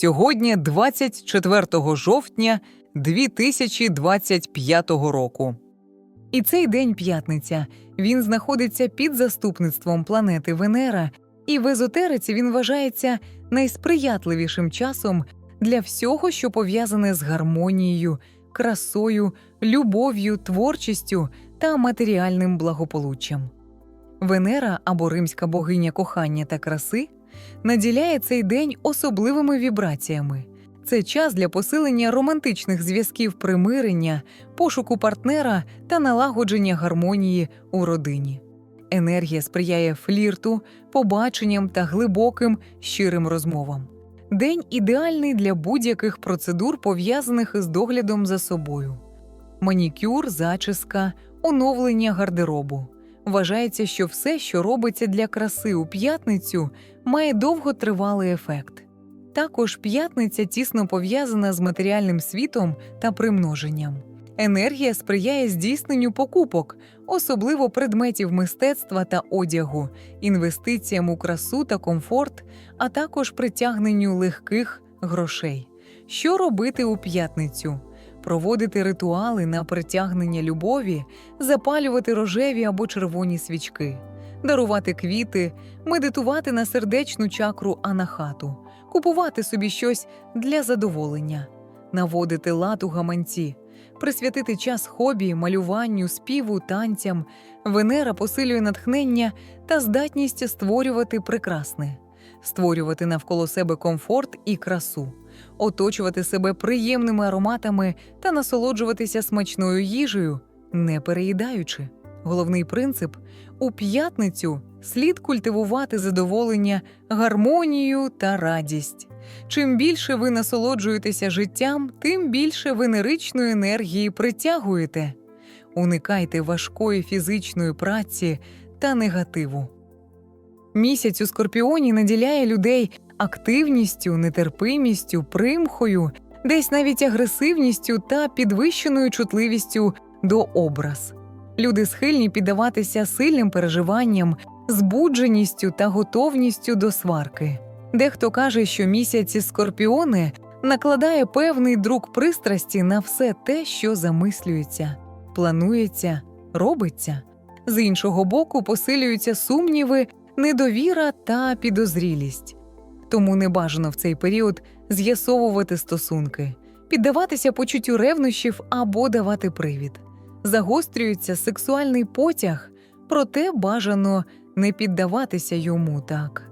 Сьогодні 24 жовтня 2025 року. І цей день п'ятниця. Він знаходиться під заступництвом планети Венера, і в езотериці він вважається найсприятливішим часом для всього, що пов'язане з гармонією, красою, любов'ю, творчістю та матеріальним благополуччям. Венера або римська богиня кохання та краси наділяє цей день особливими вібраціями. Це час для посилення романтичних зв'язків примирення, пошуку партнера та налагодження гармонії у родині. Енергія сприяє флірту, побаченням та глибоким щирим розмовам. День ідеальний для будь-яких процедур, пов'язаних із доглядом за собою. Манікюр, зачіска, оновлення гардеробу. Вважається, що все, що робиться для краси у п'ятницю, має довготривалий ефект. Також п'ятниця тісно пов'язана з матеріальним світом та примноженням. Енергія сприяє здійсненню покупок, особливо предметів мистецтва та одягу, інвестиціям у красу та комфорт, а також притягненню легких грошей. Що робити у п'ятницю? Проводити ритуали на притягнення любові, запалювати рожеві або червоні свічки, дарувати квіти, медитувати на сердечну чакру анахату, купувати собі щось для задоволення, наводити лад у гаманці, присвятити час хобі, малюванню, співу, танцям. Венера посилює натхнення та здатність створювати прекрасне, створювати навколо себе комфорт і красу, оточувати себе приємними ароматами та насолоджуватися смачною їжею, не переїдаючи. Головний принцип у п'ятницю слід культивувати задоволення, гармонію та радість. Чим більше ви насолоджуєтеся життям, тим більше венеричної енергії притягуєте. Уникайте важкої фізичної праці та негативу. Місяць у скорпіоні наділяє людей активністю, нетерпимістю, примхою, десь навіть агресивністю та підвищеною чутливістю до образ. Люди схильні піддаватися сильним переживанням, збудженістю та готовністю до сварки. Дехто каже, що місяці скорпіони накладає певний друк пристрасті на все те, що замислюється, планується, робиться. З іншого боку, посилюються сумніви, недовіра та підозрілість. Тому не бажано в цей період з'ясовувати стосунки, піддаватися почуттю ревнощів або давати привід. Загострюється сексуальний потяг, проте бажано не піддаватися йому так.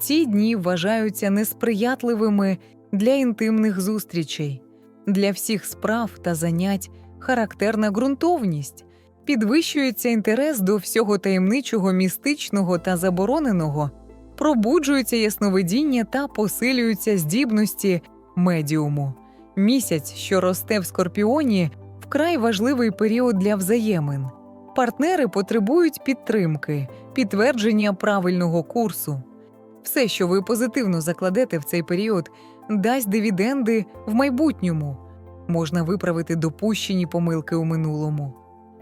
Ці дні вважаються несприятливими для інтимних зустрічей, для всіх справ та занять характерна ґрунтовність, підвищується інтерес до всього таємничого, містичного та забороненого, пробуджується ясновидіння та посилюються здібності медіуму. Місяць, що росте в скорпіоні, вкрай важливий період для взаємин. Партнери потребують підтримки, підтвердження правильного курсу. Все, що ви позитивно закладете в цей період, дасть дивіденди в майбутньому. Можна виправити допущені помилки у минулому.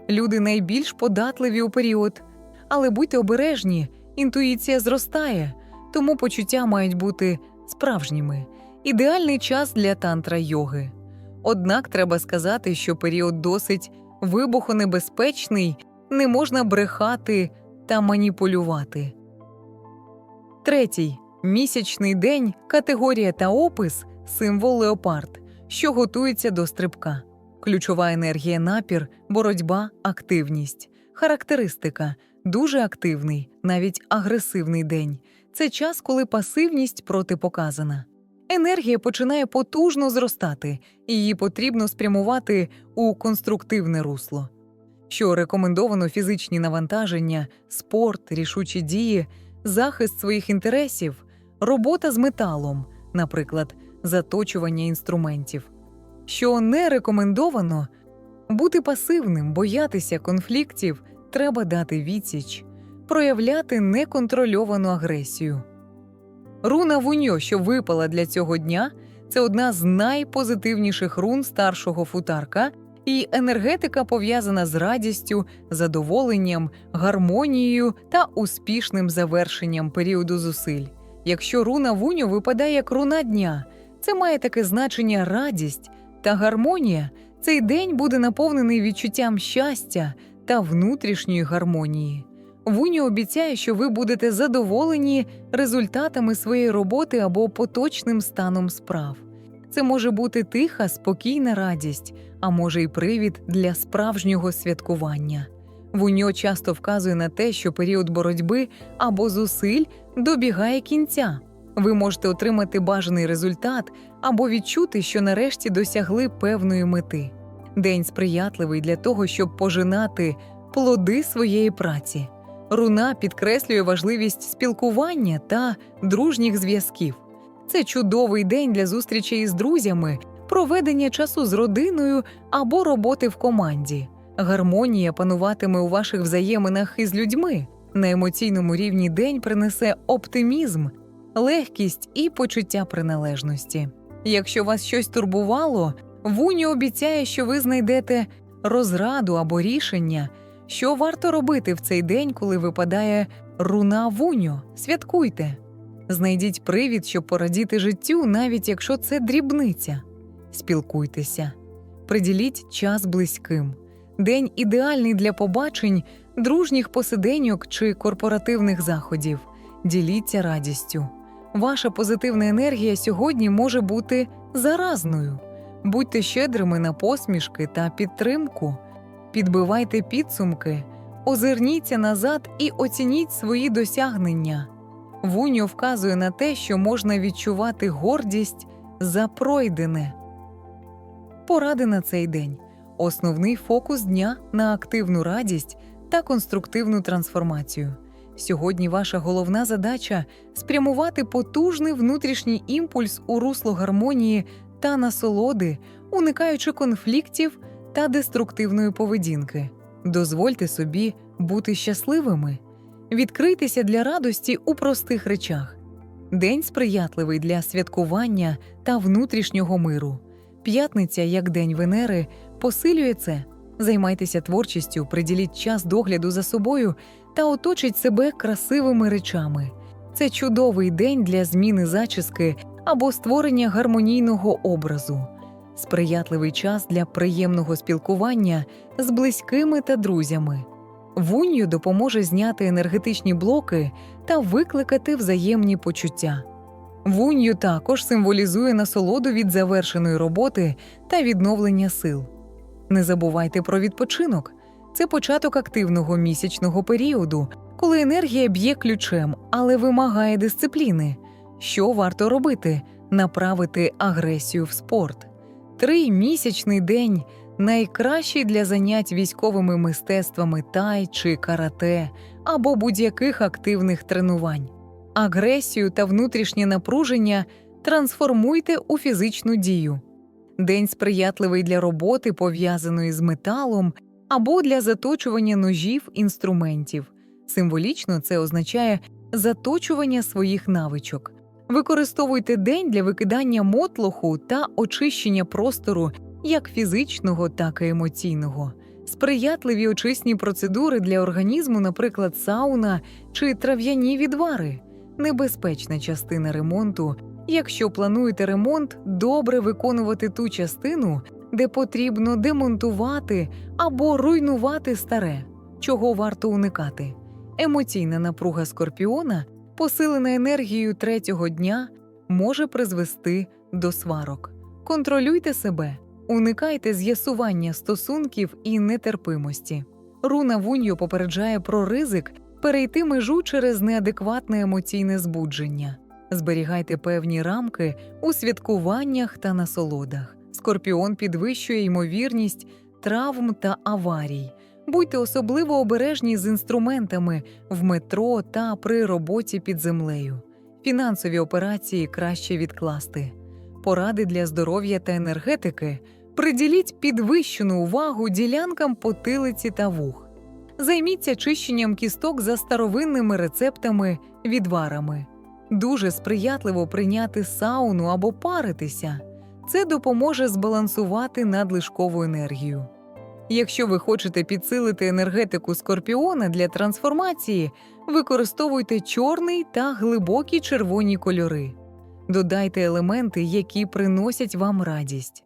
Люди найбільш податливі у період, але будьте обережні, інтуїція зростає, тому почуття мають бути справжніми. Ідеальний час для тантра йоги. Однак треба сказати, що період досить вибухонебезпечний, не можна брехати та маніпулювати. Третій місячний день, категорія та опис символ леопард, що готується до стрибка. Ключова енергія напір, боротьба, активність. Характеристика дуже активний, навіть агресивний день. Це час, коли пасивність протипоказана. Енергія починає потужно зростати, і її потрібно спрямувати у конструктивне русло. Що рекомендовано фізичні навантаження, спорт, рішучі дії, захист своїх інтересів, робота з металом, наприклад, заточування інструментів. Що не рекомендовано бути пасивним, боятися конфліктів, треба дати відсіч, проявляти неконтрольовану агресію. Руна Вуньо, що випала для цього дня, це одна з найпозитивніших рун старшого футарка, і енергетика пов'язана з радістю, задоволенням, гармонією та успішним завершенням періоду зусиль. Якщо руна Вуньо випадає як руна дня, Це має таке значення радість та гармонія. Цей день буде наповнений відчуттям щастя та внутрішньої гармонії. Вуні обіцяє, що ви будете задоволені результатами своєї роботи або поточним станом справ. Це може бути тиха, спокійна радість, а може й привід для справжнього святкування. Вуньо часто вказує на те, що період боротьби або зусиль добігає кінця. Ви можете отримати бажаний результат або відчути, що нарешті досягли певної мети. День сприятливий для того, щоб пожинати плоди своєї праці. Руна підкреслює важливість спілкування та дружніх зв'язків. Це чудовий день для зустрічей із друзями, проведення часу з родиною або роботи в команді. Гармонія пануватиме у ваших взаєминах із людьми. На емоційному рівні день принесе оптимізм, легкість і почуття приналежності. Якщо вас щось турбувало, Вуні обіцяє, що ви знайдете розраду або рішення, що варто робити в цей день, коли випадає руна Вуньо. Святкуйте. Знайдіть привід, щоб порадіти життю, навіть якщо це дрібниця. Спілкуйтеся, приділіть час близьким. День ідеальний для побачень, дружніх посиденьок чи корпоративних заходів. Діліться радістю. Ваша позитивна енергія сьогодні може бути заразною. Будьте щедрими на посмішки та підтримку, підбивайте підсумки, озирніться назад і оцініть свої досягнення. Вуньо вказує на те, що можна відчувати гордість за пройдене. Поради на цей день. Основний фокус дня на активну радість та конструктивну трансформацію. Сьогодні ваша головна задача спрямувати потужний внутрішній імпульс у русло гармонії та насолоди, уникаючи конфліктів та деструктивної поведінки. Дозвольте собі бути щасливими, відкрийтеся для радості у простих речах. День сприятливий для святкування та внутрішнього миру. П'ятниця, як день Венери, посилює це. Займайтеся творчістю, приділіть час догляду за собою та оточіть себе красивими речами. Це чудовий день для зміни зачіски або створення гармонійного образу, сприятливий час для приємного спілкування з близькими та друзями. Вунью допоможе зняти енергетичні блоки та викликати взаємні почуття. Вунью також символізує насолоду від завершеної роботи та відновлення сил. Не забувайте про відпочинок. Це початок активного місячного періоду, коли енергія б'є ключем, але вимагає дисципліни. Що варто робити? Направити агресію в спорт. Тримісячний день найкращий для занять військовими мистецтвами тай чи карате або будь-яких активних тренувань. Агресію та внутрішнє напруження трансформуйте у фізичну дію. День сприятливий для роботи, пов'язаної з металом, або для заточування ножів інструментів. Символічно це означає заточування своїх навичок. Використовуйте день для викидання мотлоху та очищення простору як фізичного, так і емоційного. Сприятливі очисні процедури для організму, наприклад, сауна чи трав'яні відвари, небезпечна частина ремонту. Якщо плануєте ремонт, добре виконувати ту частину, де потрібно демонтувати або руйнувати старе, чого варто уникати. Емоційна напруга скорпіона, посилена енергією третього дня, може призвести до сварок. Контролюйте себе, уникайте з'ясування стосунків і нетерпимості. Руна Вуньо попереджає про ризик перейти межу через неадекватне емоційне збудження. Зберігайте певні рамки у святкуваннях та насолодах. Скорпіон підвищує ймовірність травм та аварій. Будьте особливо обережні з інструментами в метро та при роботі під землею. Фінансові операції краще відкласти. Поради для здоров'я та енергетики приділіть підвищену увагу ділянкам потилиці та вух. Займіться чищенням кісток за старовинними рецептами, відварами. Дуже сприятливо прийняти сауну або паритися. Це допоможе збалансувати надлишкову енергію. Якщо ви хочете підсилити енергетику скорпіона для трансформації, використовуйте чорний та глибокі червоні кольори. Додайте елементи, які приносять вам радість.